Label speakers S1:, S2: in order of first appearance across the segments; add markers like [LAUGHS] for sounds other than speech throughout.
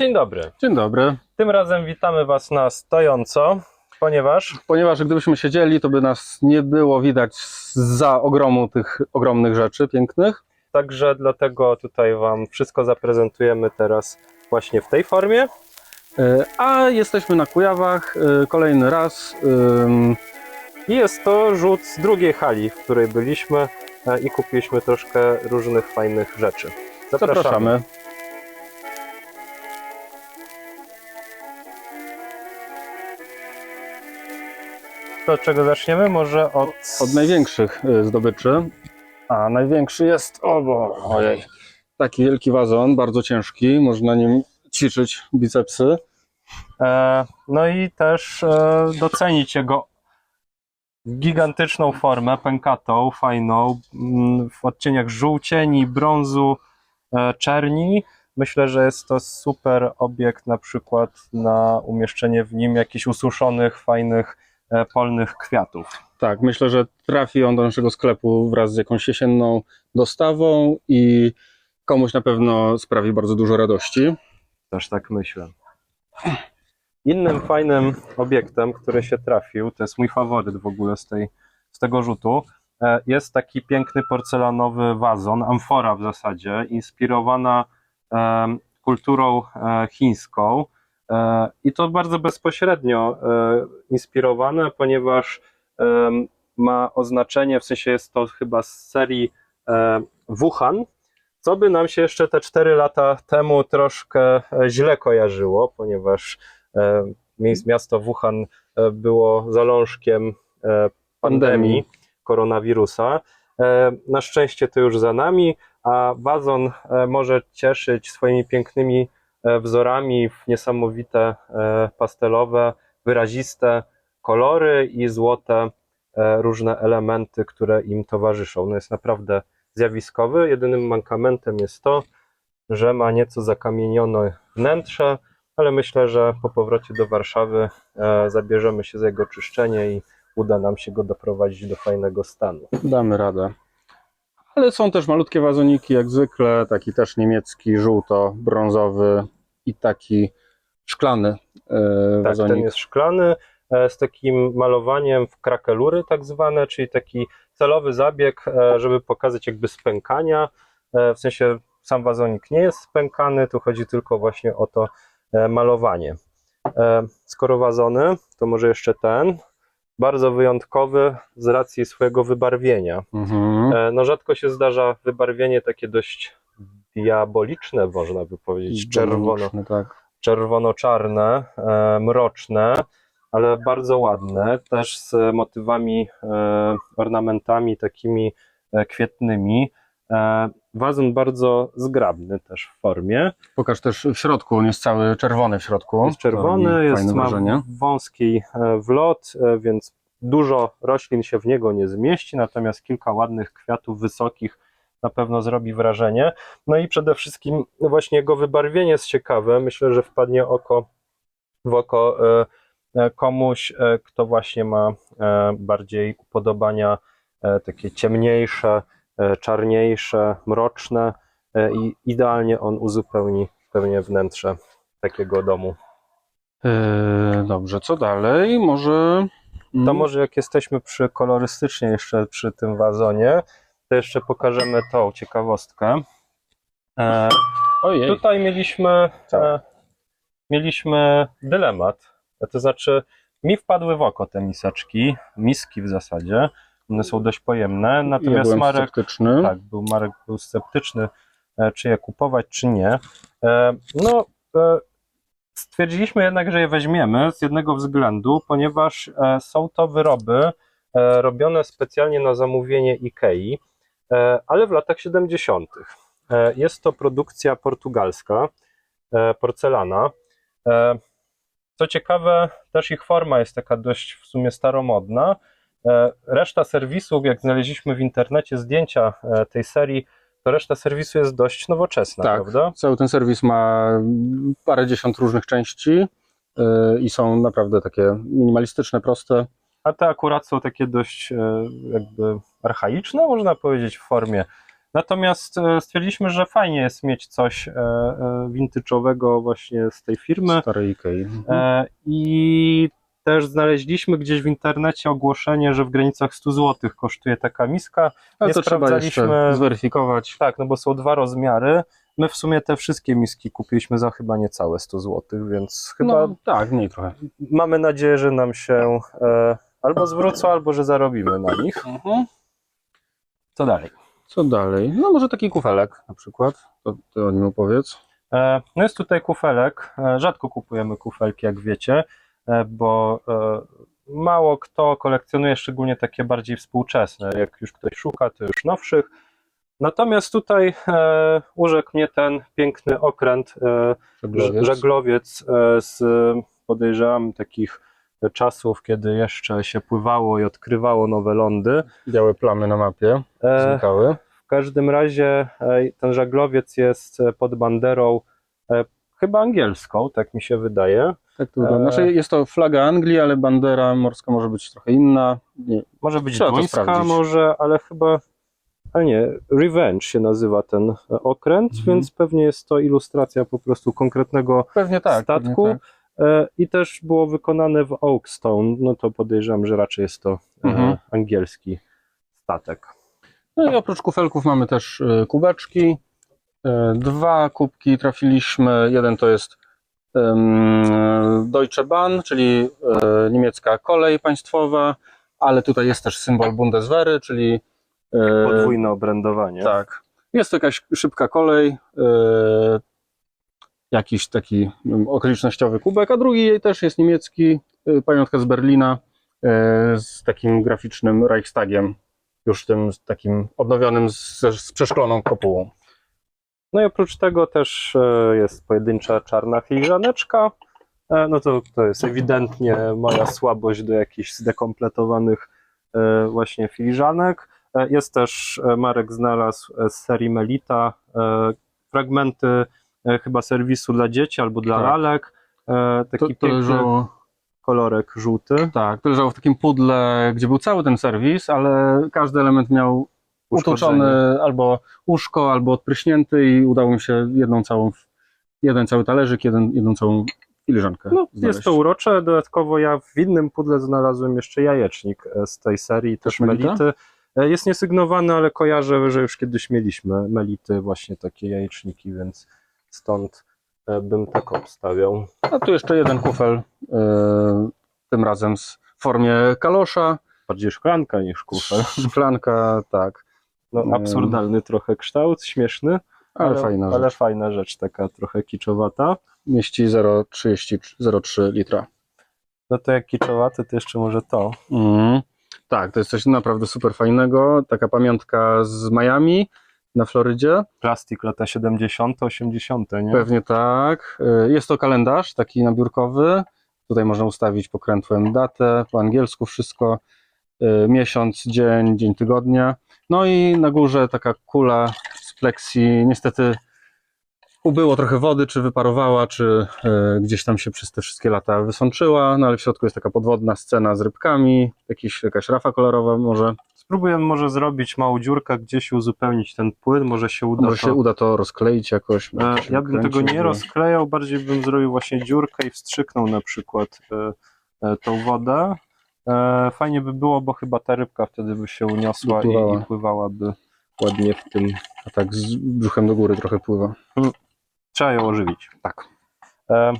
S1: Dzień dobry.
S2: Dzień dobry.
S1: Tym razem witamy Was na stojąco, ponieważ
S2: Ponieważ gdybyśmy siedzieli, to by nas nie było widać za ogromu tych ogromnych rzeczy pięknych.
S1: także dlatego tutaj Wam wszystko zaprezentujemy teraz właśnie w tej formie.
S2: E, A jesteśmy na Kujawach e, kolejny raz. Ym,
S1: I jest to rzut z drugiej hali, w której byliśmy e, i kupiliśmy troszkę różnych fajnych rzeczy. Zapraszamy. To od czego zaczniemy? Może od...
S2: Od największych e, zdobyczy. A największy jest, o bo, ojej, taki wielki wazon, bardzo ciężki, można nim ćwiczyć bicepsy.
S1: E, no i też e, docenić jego gigantyczną formę, pękatą, fajną, mm, w odcieniach żółcieni, brązu, e, czerni. Myślę, że jest to super obiekt na przykład na umieszczenie w nim jakichś ususzonych, fajnych, polnych kwiatów.
S2: Tak, myślę, że trafi on do naszego sklepu wraz z jakąś jesienną dostawą i komuś na pewno sprawi bardzo dużo radości.
S1: Też tak myślę. Innym fajnym obiektem, który się trafił, to jest mój faworyt w ogóle z, tej, z tego rzutu, e, jest taki piękny porcelanowy wazon, amfora w zasadzie, inspirowana kulturą e, chińską. E, I to bardzo bezpośrednio e, inspirowane, ponieważ em, ma oznaczenie, w sensie jest to chyba z serii e, Wuhan, co by nam się jeszcze te 4 lata temu troszkę e, źle kojarzyło, ponieważ e, miasto Wuhan e, było zalążkiem e, pandemii koronawirusa. E, Na szczęście to już za nami, a wazon e, może cieszyć swoimi pięknymi e, wzorami w niesamowite e, pastelowe, wyraziste kolory i złote e, różne elementy, które im towarzyszą. No jest naprawdę zjawiskowy. Jedynym mankamentem jest to, że ma nieco zakamienione wnętrze, ale myślę, że po powrocie do Warszawy e, zabierzemy się za jego czyszczenie i uda nam się go doprowadzić do fajnego stanu.
S2: Damy radę. Ale są też malutkie wazoniki, jak zwykle, taki też niemiecki, żółto-brązowy i taki szklany e,
S1: Tak,
S2: wazonik.
S1: ten jest szklany e, z takim malowaniem w krakelury tak zwane, czyli taki celowy zabieg, e, żeby pokazać jakby spękania. W sensie sam wazonik nie jest spękany, tu chodzi tylko właśnie o to malowanie. Skoro wazony, to może jeszcze ten. Bardzo wyjątkowy z racji swojego wybarwienia.
S2: Mhm.
S1: No rzadko się zdarza wybarwienie takie dość diaboliczne, można by powiedzieć, czerwono,
S2: Tak.
S1: czerwono-czarne, e, mroczne, ale bardzo ładne, też z motywami, e, ornamentami takimi e, kwietnymi. E, wazon bardzo zgrabny też w formie.
S2: Pokaż też w środku, on jest cały czerwony w środku.
S1: Jest czerwony, jest, ma
S2: wrażenie.
S1: wąski e, wlot, e, więc dużo roślin się w niego nie zmieści, natomiast kilka ładnych kwiatów wysokich na pewno zrobi wrażenie. No i przede wszystkim no właśnie jego wybarwienie jest ciekawe. Myślę, że wpadnie oko w oko e, e, komuś, e, kto właśnie ma bardziej upodobania takie ciemniejsze, czarniejsze, mroczne i idealnie on uzupełni pewnie wnętrze takiego domu.
S2: Dobrze, co dalej? Może.
S1: To
S2: mm,
S1: może jak jesteśmy przy kolorystycznie jeszcze przy tym wazonie, to jeszcze pokażemy tą ciekawostkę. E,
S2: Ojej.
S1: tutaj mieliśmy, e, mieliśmy dylemat, to znaczy mi wpadły w oko te miseczki, miski w zasadzie, one są dość pojemne,
S2: ja
S1: natomiast
S2: byłem
S1: Marek,
S2: sceptyczny.
S1: tak, był, Marek był sceptyczny, e, czy je kupować, czy nie. E, No, e, stwierdziliśmy jednak, że je weźmiemy z jednego względu, ponieważ e, są to wyroby e, robione specjalnie na zamówienie Ikei, e, ale w latach 70. E, Jest to produkcja portugalska, e, porcelana. E, Co ciekawe, też ich forma jest taka dość w sumie staromodna. E, Reszta serwisów, jak znaleźliśmy w internecie zdjęcia e, tej serii, to reszta serwisu jest dość nowoczesna,
S2: Tak.
S1: prawda?
S2: Cały ten serwis ma parę dziesiąt różnych części e, i są naprawdę takie minimalistyczne, proste.
S1: A te akurat są takie dość e, jakby archaiczne, można powiedzieć, w formie Natomiast e, stwierdziliśmy, że fajnie jest mieć coś e, e, vintage'owego właśnie z tej firmy.
S2: Starej Ikei.
S1: E, I też znaleźliśmy gdzieś w internecie ogłoszenie, że w granicach 100 zł kosztuje taka miska.
S2: Ale
S1: nie
S2: to trzeba jeszcze zweryfikować.
S1: Tak, no bo są dwa rozmiary. My w sumie te wszystkie miski kupiliśmy za chyba niecałe 100 zł, więc chyba
S2: No tak, mniej trochę.
S1: mamy nadzieję, że nam się e, albo zwrócą, albo że zarobimy na nich. Co dalej?
S2: Co dalej? No może taki kufelek na przykład. To, to o nim opowiedz.
S1: E, No jest tutaj kufelek. E, Rzadko kupujemy kufelki, jak wiecie, e, bo e, mało kto kolekcjonuje szczególnie takie bardziej współczesne. Jak już ktoś szuka, to już nowszych. Natomiast tutaj e, urzekł mnie ten piękny okręt, e,
S2: Żeglowiec.
S1: żeglowiec e, z podejrzewam takich czasów, kiedy jeszcze się pływało i odkrywało nowe lądy.
S2: Białe plamy na mapie
S1: E,
S2: znikały.
S1: w każdym razie e, ten żaglowiec jest e, pod banderą chyba angielską, tak mi się wydaje.
S2: Tak to wygląda. Znaczy jest to flaga Anglii, ale bandera morska może być trochę inna. Nie.
S1: Może być duńska,
S2: sprawdzić.
S1: może, ale chyba. Ale nie, Revenge się nazywa ten okręt,
S2: Mhm.
S1: więc pewnie jest to ilustracja po prostu konkretnego
S2: Pewnie tak.
S1: statku.
S2: Pewnie tak.
S1: E, I też było wykonane w Oakstone, no to podejrzewam, że raczej jest to e,
S2: Mhm.
S1: angielski statek.
S2: No i oprócz kufelków mamy też y, kubeczki. Dwa kubki trafiliśmy. Jeden to jest Deutsche Bahn, czyli niemiecka kolej państwowa, ale tutaj jest też symbol Bundeswehry, czyli
S1: Podwójne obrędowanie.
S2: tak. Jest to jakaś szybka kolej, jakiś taki mm, okolicznościowy kubek, a drugi też jest niemiecki, y, pamiątka z Berlina y, z takim graficznym Reichstagiem, już tym takim odnowionym z, z przeszkloną kopułą.
S1: No i oprócz tego też e, jest pojedyncza czarna filiżaneczka. E, No to, to jest ewidentnie moja słabość do jakichś zdekompletowanych właśnie filiżanek. E, Jest też, e, Marek znalazł z serii Melita fragmenty chyba serwisu dla dzieci albo dla
S2: Tak.
S1: lalek. E,
S2: To,
S1: Taki
S2: to
S1: piękny
S2: leżało,
S1: kolorek żółty.
S2: tak, to leżało w takim pudle, gdzie był cały ten serwis, ale każdy element miał utuczony albo łóżko, albo odpryśnięty i udało mi się jedną całą, jeden cały talerzyk, jeden, jedną całą filiżankę
S1: No,
S2: znaleźć.
S1: jest to urocze. Dodatkowo ja w innym pudle znalazłem jeszcze jajecznik e, z tej serii, też
S2: Też?
S1: Melity. E, Jest niesygnowany, ale kojarzę, że już kiedyś mieliśmy Melity, właśnie takie jajeczniki, więc stąd e, bym tak obstawiał.
S2: A tu jeszcze jeden kufel, e, tym razem z- w formie kalosza,
S1: Bardziej szklanka niż kufel. [LAUGHS]
S2: szklanka, tak,
S1: No,
S2: Mm.
S1: absurdalny trochę kształt, śmieszny,
S2: ale, fajna
S1: ale
S2: rzecz.
S1: fajna rzecz, taka trochę kiczowata.
S2: Mieści 0,33 litra.
S1: No to jak kiczowaty, to jeszcze może to.
S2: Mhm. Tak, to jest coś naprawdę super fajnego, taka pamiątka z Miami na Florydzie.
S1: Plastik lata 70., 80., nie?
S2: Pewnie tak. Y, Jest to kalendarz taki nabiórkowy. Tutaj można ustawić pokrętłem datę, po angielsku wszystko, y, miesiąc, dzień, dzień tygodnia. No i na górze taka kula z plexi. Niestety ubyło trochę wody, czy wyparowała, czy y, gdzieś tam się przez te wszystkie lata wysączyła, no ale w środku jest taka podwodna scena z rybkami, jakiś, jakaś rafa kolorowa może.
S1: Spróbuję może zrobić małą dziurkę, gdzieś uzupełnić ten płyn, może się uda
S2: Może
S1: to...
S2: się uda to rozkleić jakoś.
S1: E, Ja bym tego nie rozklejał, bardziej bym zrobił właśnie dziurkę i wstrzyknął na przykład e, e, tą wodę. E, Fajnie by było, bo chyba ta rybka wtedy by się uniosła i, i pływałaby ładnie w tym.
S2: A tak z brzuchem do góry trochę pływa.
S1: Trzeba ją ożywić. Tak. E,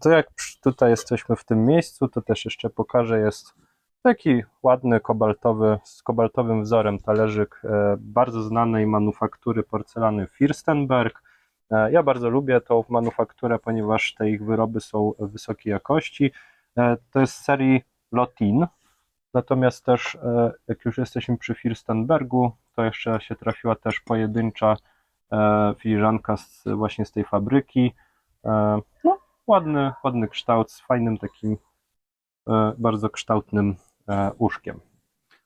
S1: To jak tutaj jesteśmy w tym miejscu, to też jeszcze pokażę, jest taki ładny kobaltowy, z kobaltowym wzorem talerzyk e, bardzo znanej manufaktury porcelany Firstenberg. E, Ja bardzo lubię tą manufakturę, ponieważ te ich wyroby są wysokiej jakości. E, To jest z serii Lotin. Natomiast też, jak już jesteśmy przy Firstenbergu, to jeszcze się trafiła też pojedyncza filiżanka z, właśnie z tej fabryki. No, ładny, ładny kształt z fajnym takim bardzo kształtnym e, uszkiem.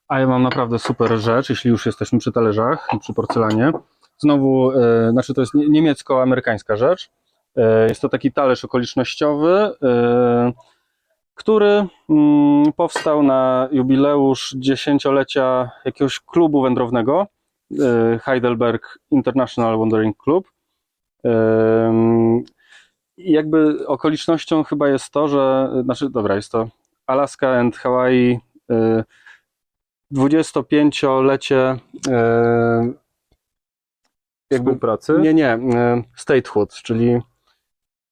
S2: A ja mam naprawdę super rzecz, jeśli już jesteśmy przy talerzach przy porcelanie. Znowu, e, znaczy to jest nie- niemiecko-amerykańska rzecz. E, jest to taki talerz okolicznościowy, który mm, powstał na jubileusz dziesięciolecia jakiegoś klubu wędrownego Heidelberg International Wandering Club. Jakby okolicznością chyba jest to, że, znaczy dobra, jest to Alaska and Hawaii 25-lecie e, jakby
S1: Współpracy?
S2: nie, nie, e, statehood, czyli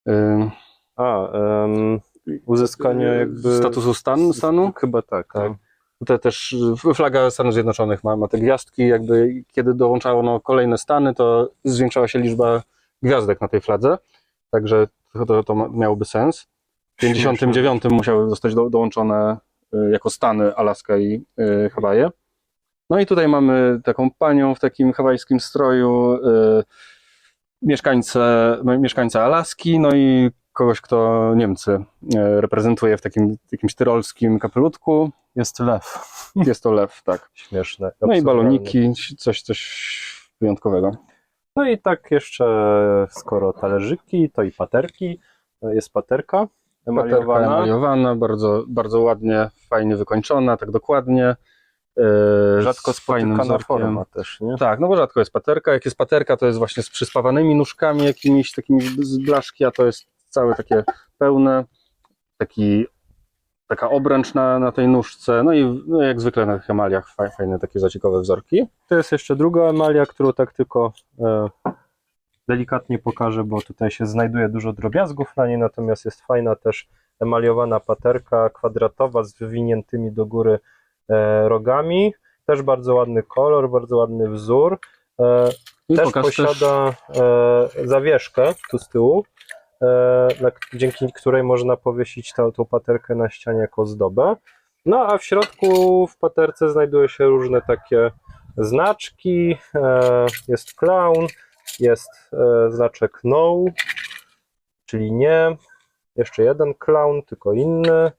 S2: e,
S1: A, em, uzyskanie jakby...
S2: statusu stan, stanu.
S1: Chyba tak.
S2: Tak.
S1: no.
S2: Tutaj też flaga Stanów Zjednoczonych ma, ma te gwiazdki, jakby kiedy dołączało kolejne stany, to zwiększała się liczba gwiazdek na tej fladze, także to, to, miałoby sens. W 59 musiały zostać do, dołączone jako stany Alaska i y, Hawaje. No i tutaj mamy taką panią w takim hawajskim stroju, y, mieszkańcę, mieszkańca Alaski, no i kogoś, kto Niemcy y, reprezentuje w takim jakimś tyrolskim kapelutku.
S1: Jest lew.
S2: Jest to lew, tak.
S1: Śmieszne.
S2: No i baloniki, coś, coś wyjątkowego.
S1: No i tak jeszcze, skoro talerzyki, to i paterki. Jest Paterka emaliowana.
S2: emaliowana, bardzo, bardzo ładnie, fajnie wykończona, tak dokładnie. e,
S1: Rzadko spotykana forma też, nie?
S2: Tak, no bo rzadko jest paterka. Jak jest paterka, to jest właśnie z przyspawanymi nóżkami jakimiś takimi z blaszki, a to jest całe takie pełne, taki, taka obręcz na, na tej nóżce. No i no jak zwykle na tych emaliach faj- fajne takie zaciekawe wzorki.
S1: To jest jeszcze druga emalia, którą tak tylko e, delikatnie pokażę, bo tutaj się znajduje dużo drobiazgów na niej, natomiast jest fajna też emaliowana paterka kwadratowa z wywiniętymi do góry e, rogami. Też bardzo ładny kolor, bardzo ładny wzór. E,
S2: I
S1: też posiada e, zawieszkę tu z tyłu, e, dzięki której można powiesić tą, tą paterkę na ścianie jako ozdobę. No a w środku w paterce znajdują się różne takie znaczki. Jest clown, jest e, znaczek no, czyli nie. Jeszcze jeden clown, tylko inny.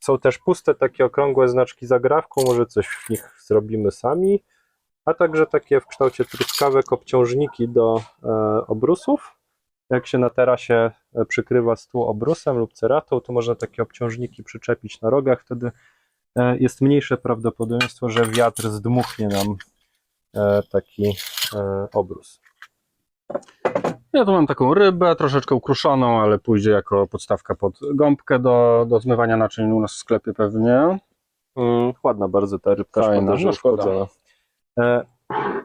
S1: Są też puste, takie okrągłe znaczki z agrawką, może coś w nich zrobimy sami a także takie w kształcie truskawek obciążniki do e, obrusów. Jak się na terasie e, przykrywa stół obrusem lub ceratą, to można takie obciążniki przyczepić na rogach, wtedy jest mniejsze prawdopodobieństwo, że wiatr zdmuchnie nam taki e, obrus.
S2: Ja tu mam taką rybę, troszeczkę ukruszoną, ale pójdzie jako podstawka pod gąbkę do, do zmywania naczyń u nas w sklepie pewnie.
S1: Mm, ładna bardzo ta rybka,
S2: Fajna,
S1: szkoda,
S2: no szkoda.
S1: uszkodzona. E,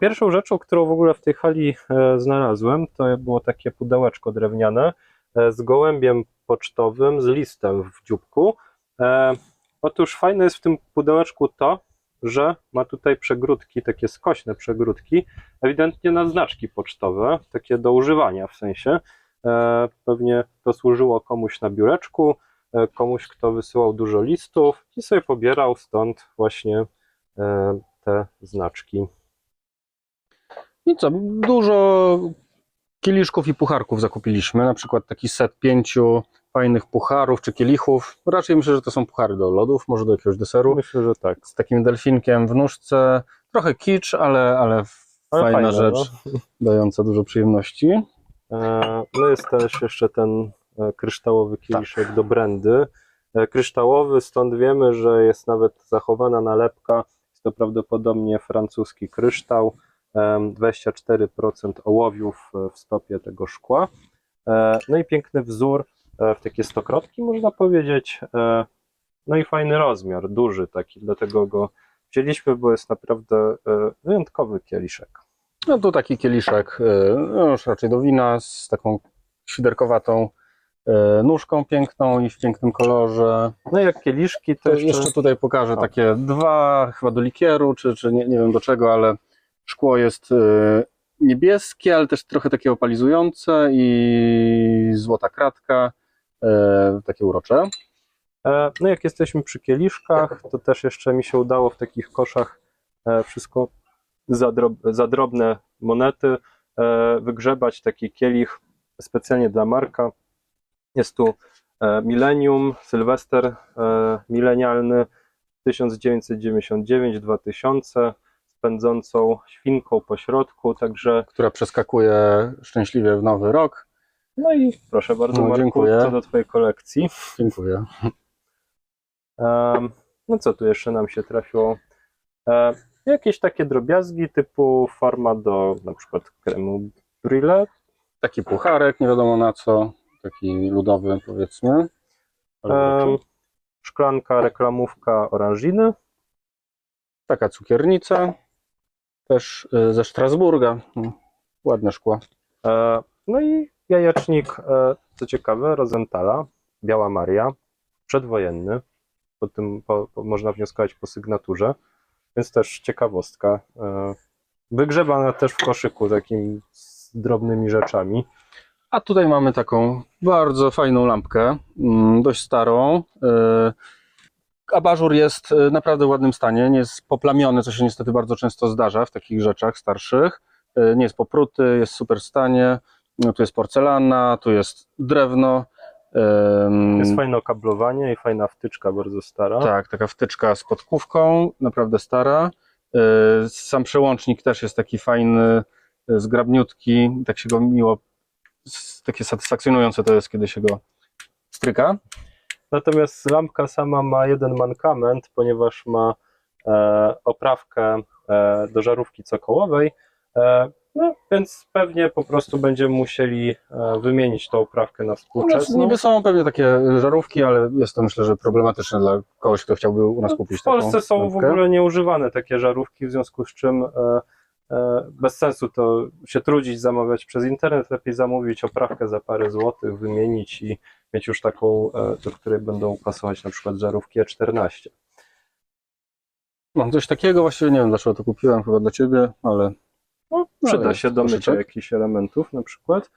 S1: Pierwszą rzeczą, którą w ogóle w tej hali e, znalazłem, to było takie pudełeczko drewniane e, z gołębiem pocztowym, z listem w dzióbku. E, Otóż fajne jest w tym pudełeczku to, że ma tutaj przegródki, takie skośne przegródki, ewidentnie na znaczki pocztowe, takie do używania w sensie. E, Pewnie to służyło komuś na biureczku, e, komuś, kto wysyłał dużo listów i sobie pobierał stąd właśnie e, te znaczki.
S2: I co, dużo kieliszków i pucharków zakupiliśmy, na przykład taki set pięciu fajnych pucharów czy kielichów. Raczej myślę, że to są puchary do lodów, może do jakiegoś deseru.
S1: Myślę, że tak.
S2: Z takim delfinkiem w nóżce. Trochę kicz, ale, ale
S1: Ale
S2: fajna
S1: fajne,
S2: rzecz, dająca dużo przyjemności.
S1: E, No jest też jeszcze ten e, kryształowy kieliszek do brandy. E, Kryształowy, stąd wiemy, że jest nawet zachowana nalepka. Jest to prawdopodobnie francuski kryształ. Em, 24% ołowiów w stopie tego szkła. No i piękny wzór w takie stokrotki, można powiedzieć. E, No i fajny rozmiar, duży taki, dlatego go wzięliśmy, bo jest naprawdę e, wyjątkowy kieliszek.
S2: No tu taki kieliszek, no już raczej do wina, z taką świderkowatą nóżką piękną i w pięknym kolorze.
S1: No jak kieliszki, to
S2: To
S1: jeszcze...
S2: jeszcze tutaj pokażę
S1: O.
S2: takie dwa, chyba do likieru, czy, czy nie, nie wiem do czego, ale szkło jest niebieskie, ale też trochę takie opalizujące i złota kratka, takie urocze.
S1: E, No jak jesteśmy przy kieliszkach, to też jeszcze mi się udało w takich koszach e, wszystko za, drob, za drobne monety e, wygrzebać taki kielich specjalnie dla Marka. Jest tu e, Millennium, Sylwester e, milenialny 1999-2000 z pędzącą świnką po środku, także
S2: która przeskakuje szczęśliwie w nowy rok.
S1: No i proszę bardzo
S2: No,
S1: Marku,
S2: dziękuję.
S1: co do Twojej kolekcji.
S2: Dziękuję.
S1: Em, No co tu jeszcze nam się trafiło? E, Jakieś takie drobiazgi typu forma do na przykład kremu brille,
S2: Taki pucharek, nie wiadomo na co, taki ludowy powiedzmy.
S1: Szklanka, reklamówka oranżiny,
S2: Taka cukiernica, też y, ze Strasburga. Mm, Ładne szkło.
S1: e, no i jajecznik, e, co ciekawe, Rosenthala, Biała Maria, przedwojenny, po tym po, po, można wnioskować po sygnaturze, więc też ciekawostka. E, wygrzebana też w koszyku takim z drobnymi rzeczami.
S2: A tutaj mamy taką bardzo fajną lampkę, mm, dość starą. Y, Abażur jest y, naprawdę w ładnym stanie, nie jest poplamiony, co się niestety bardzo często zdarza w takich rzeczach starszych. Nie jest popruty, jest w super stanie. No, tu jest porcelana, tu jest drewno. Ym,
S1: Jest fajne okablowanie i fajna wtyczka bardzo stara.
S2: Tak, taka wtyczka z podkówką, naprawdę stara. Y, Sam przełącznik też jest taki fajny, y, zgrabniutki, tak się go miło, s- takie satysfakcjonujące to jest, kiedy się go stryka.
S1: Natomiast lampka sama ma jeden mankament, ponieważ ma e, oprawkę e, do żarówki cokołowej, e, no, więc pewnie po prostu będziemy musieli e, wymienić tą oprawkę na
S2: Znaczy,
S1: współczesną.
S2: niby są pewnie takie żarówki, ale jest to myślę, że problematyczne dla kogoś, kto chciałby u nas kupić
S1: w Polsce
S2: taką
S1: są w
S2: lampkę.
S1: ogóle nieużywane takie żarówki, w związku z czym e, e, bez sensu to się trudzić, zamawiać przez internet, lepiej zamówić oprawkę za parę złotych, wymienić i mieć już taką, e, do której będą pasować na przykład żarówki E14.
S2: Mam coś takiego, właściwie nie wiem dlaczego to kupiłem, chyba dla ciebie, ale
S1: No,
S2: No,
S1: przyda
S2: jest
S1: się do mycia
S2: koszyczek.
S1: jakichś elementów na przykład.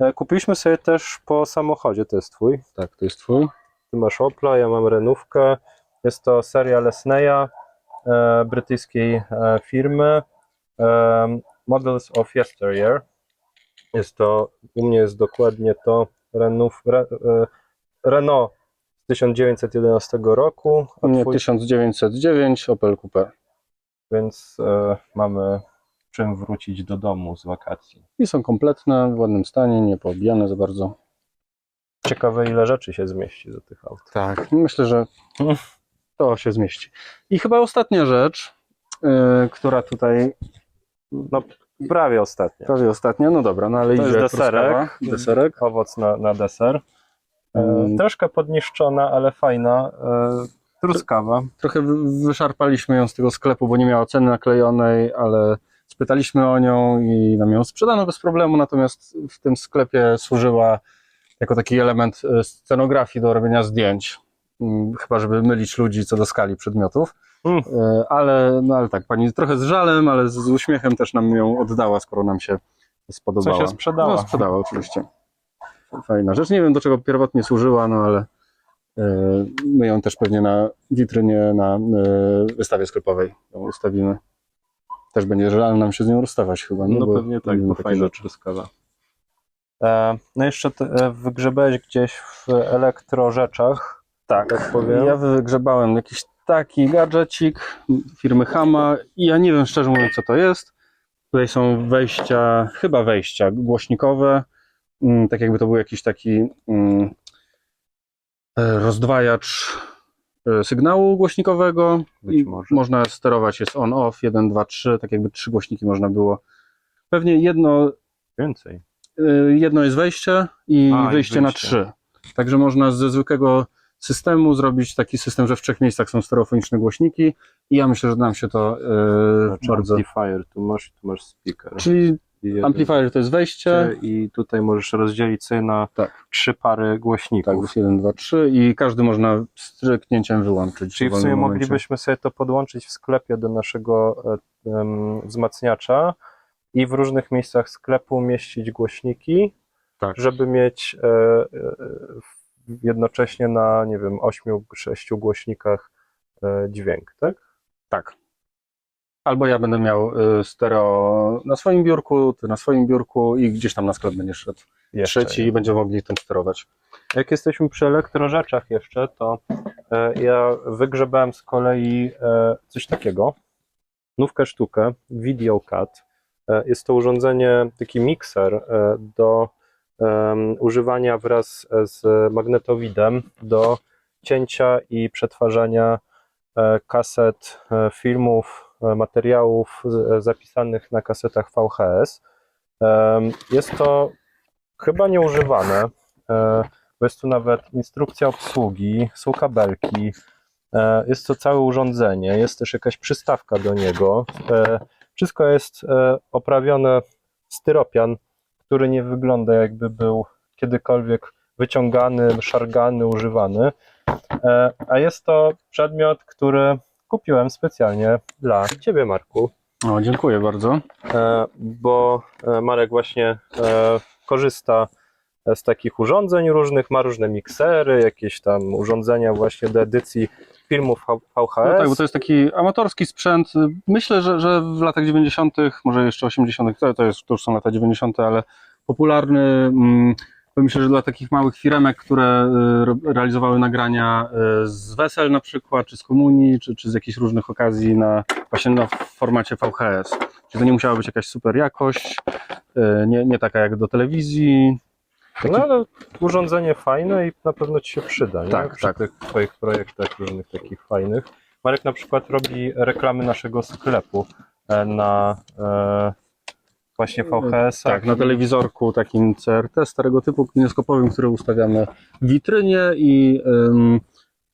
S1: E, Kupiliśmy sobie też po samochodzie, to jest twój.
S2: tak, to jest twój.
S1: Ty masz Opla, ja mam Renówkę. Jest to seria Lesneya, e, brytyjskiej e, firmy. E, Models of Yesteryear. Jest to, u mnie jest dokładnie to Renów, Re, e, Renault z 1911 roku, a
S2: U mnie
S1: twój,
S2: 1909 Opel Coupe.
S1: więc e, mamy czym wrócić do domu z wakacji.
S2: I są kompletne, w ładnym stanie, nie poobijane za bardzo.
S1: Ciekawe, ile rzeczy się zmieści do tych aut.
S2: Tak, myślę, że to się zmieści. I chyba ostatnia rzecz, yy, która tutaj
S1: No, prawie ostatnia.
S2: prawie ostatnia, no dobra, no ale
S1: To jest deserek.
S2: truskawa. Deserek.
S1: Owoc na, na deser. E,
S2: Mm.
S1: troszkę podniszczona, ale fajna. E, truskawa.
S2: Trochę wy- wyszarpaliśmy ją z tego sklepu, bo nie miała ceny naklejonej, ale spytaliśmy o nią i nam ją sprzedano bez problemu, natomiast w tym sklepie służyła jako taki element e, scenografii do robienia zdjęć. Mm, Chyba, żeby mylić ludzi co do skali przedmiotów.
S1: Mm.
S2: Ale, no ale tak, pani trochę z żalem, ale z, uśmiechem też nam ją oddała, skoro nam się
S1: Co
S2: spodobała.
S1: się sprzedała.
S2: No, sprzedała oczywiście. Fajna rzecz. Nie wiem, do czego pierwotnie służyła, no ale e, my ją też pewnie na witrynie, na wystawie sklepowej ją ustawimy. Też będzie żal nam się z nią rozstawać chyba.
S1: No
S2: bo
S1: pewnie tak, bo
S2: takie
S1: fajna
S2: rzeczy.
S1: truskawa. E, no jeszcze te, e, wygrzebałeś gdzieś w elektrorzeczach,
S2: Tak,
S1: tak powiem.
S2: ja wygrzebałem jakiś taki gadżecik firmy Hama i ja nie wiem szczerze mówiąc co to jest. Tutaj są wejścia, chyba wejścia głośnikowe, mm, tak jakby to był jakiś taki mm, e, rozdwajacz sygnału głośnikowego.
S1: Być może.
S2: Można sterować, jest on, off, 1, 2, 3, tak jakby trzy głośniki można było. Pewnie jedno,
S1: Więcej.
S2: y, jedno jest wejście i
S1: A, i
S2: wyjście na
S1: wyjście.
S2: trzy. Także można ze zwykłego systemu zrobić taki system, że w trzech miejscach są stereofoniczne głośniki i ja myślę, że nam się to y,
S1: Znaczy
S2: bardzo...
S1: amplifier, tu masz, tu masz speaker.
S2: Czyli
S1: I
S2: amplifier to jest wejście,
S1: I tutaj możesz rozdzielić sobie na
S2: Tak.
S1: trzy pary
S2: tak,
S1: głośników.
S2: jest 1, 2, 3 i każdy można stryknięciem wyłączyć.
S1: Czyli w
S2: wolnym
S1: sumie
S2: momencie.
S1: moglibyśmy sobie to podłączyć w sklepie do naszego e, em, wzmacniacza i w różnych miejscach sklepu mieścić głośniki,
S2: Tak.
S1: żeby mieć e, e, jednocześnie na, nie wiem, ośmiu, sześciu głośnikach e, dźwięk, tak?
S2: Tak. Albo ja będę miał y, stereo na swoim biurku, ty na swoim biurku i gdzieś tam na sklep będziesz szedł
S1: Jeszcze
S2: trzeci i będziemy mogli tym sterować.
S1: Jak jesteśmy przy elektrorzeczach jeszcze, to e, ja wygrzebałem z kolei e, coś takiego, nówkę sztukę, VideoCut. E, jest to urządzenie, taki mikser do używania wraz z magnetowidem do cięcia i przetwarzania kaset, filmów materiałów z- zapisanych na kasetach VHS. Jest to chyba nieużywane, e, bo jest tu nawet instrukcja obsługi, są kabelki, e, jest to całe urządzenie, jest też jakaś przystawka do niego. E, Wszystko jest e, oprawione styropian, który nie wygląda jakby był kiedykolwiek wyciągany, szargany, używany. E, A jest to przedmiot, który kupiłem specjalnie dla Ciebie, Marku,
S2: O, dziękuję bardzo.
S1: e, bo e, Marek właśnie e, korzysta z takich urządzeń różnych, ma różne miksery, jakieś tam urządzenia właśnie do edycji filmów VHS.
S2: No tak, bo to jest taki amatorski sprzęt. Myślę, że, że w latach 90., może jeszcze 80., to, to, jest, to już są lata 90., ale popularny. Mm, to myślę, że dla takich małych firemek, które y, realizowały nagrania y, z wesel na przykład, czy z komunii, czy, czy z jakichś różnych okazji na właśnie na formacie VHS. Czyli to nie musiała być jakaś super jakość, y, nie, nie taka jak do telewizji.
S1: No ale urządzenie fajne i na pewno Ci się przyda, nie?
S2: Tak,
S1: Przy
S2: tak.
S1: tych Twoich projektach różnych takich fajnych. Marek na przykład robi reklamy naszego sklepu e, na e, właśnie VHS.
S2: Tak, na telewizorku takim CRT starego typu kineskopowym, który ustawiamy w witrynie i ym,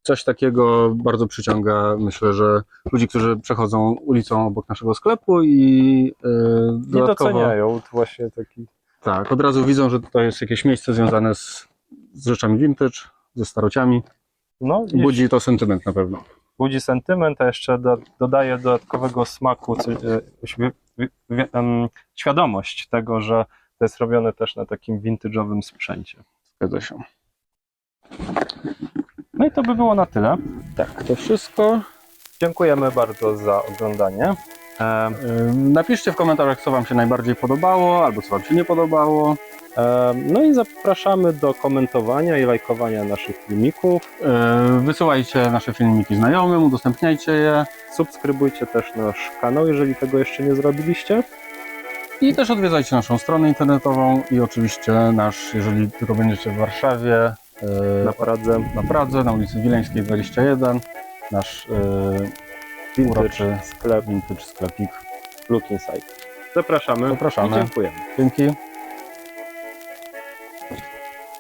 S2: coś takiego bardzo przyciąga, myślę, że ludzi, którzy przechodzą ulicą obok naszego sklepu i yy, dodatkowo
S1: doceniają to właśnie taki.
S2: tak, od razu widzą, że to jest jakieś miejsce związane z, z rzeczami vintage, ze starociami.
S1: No,
S2: Budzi to sentyment na pewno.
S1: budzi sentyment, a jeszcze do, dodaje dodatkowego smaku, świadomość tego, że to jest robione też na takim vintage'owym sprzęcie.
S2: Zgadza się.
S1: No i to by było na tyle.
S2: Tak, to wszystko.
S1: Dziękujemy bardzo za oglądanie. E,
S2: Napiszcie w komentarzach, co Wam się najbardziej podobało, albo co Wam się nie podobało.
S1: E, no i zapraszamy do komentowania i lajkowania naszych filmików.
S2: Wysyłajcie nasze filmiki znajomym, udostępniajcie je
S1: Subskrybujcie też nasz kanał, jeżeli tego jeszcze nie zrobiliście.
S2: i też odwiedzajcie naszą stronę internetową i oczywiście nasz, jeżeli tylko będziecie w Warszawie, yy,
S1: Na Pradze
S2: na Pradze, na ulicy Wileńskiej 21, nasz yy, uroczy
S1: sklep
S2: vintage sklepik.
S1: Look Inside. Zapraszamy.
S2: Zapraszamy.
S1: I dziękujemy.
S2: Dzięki.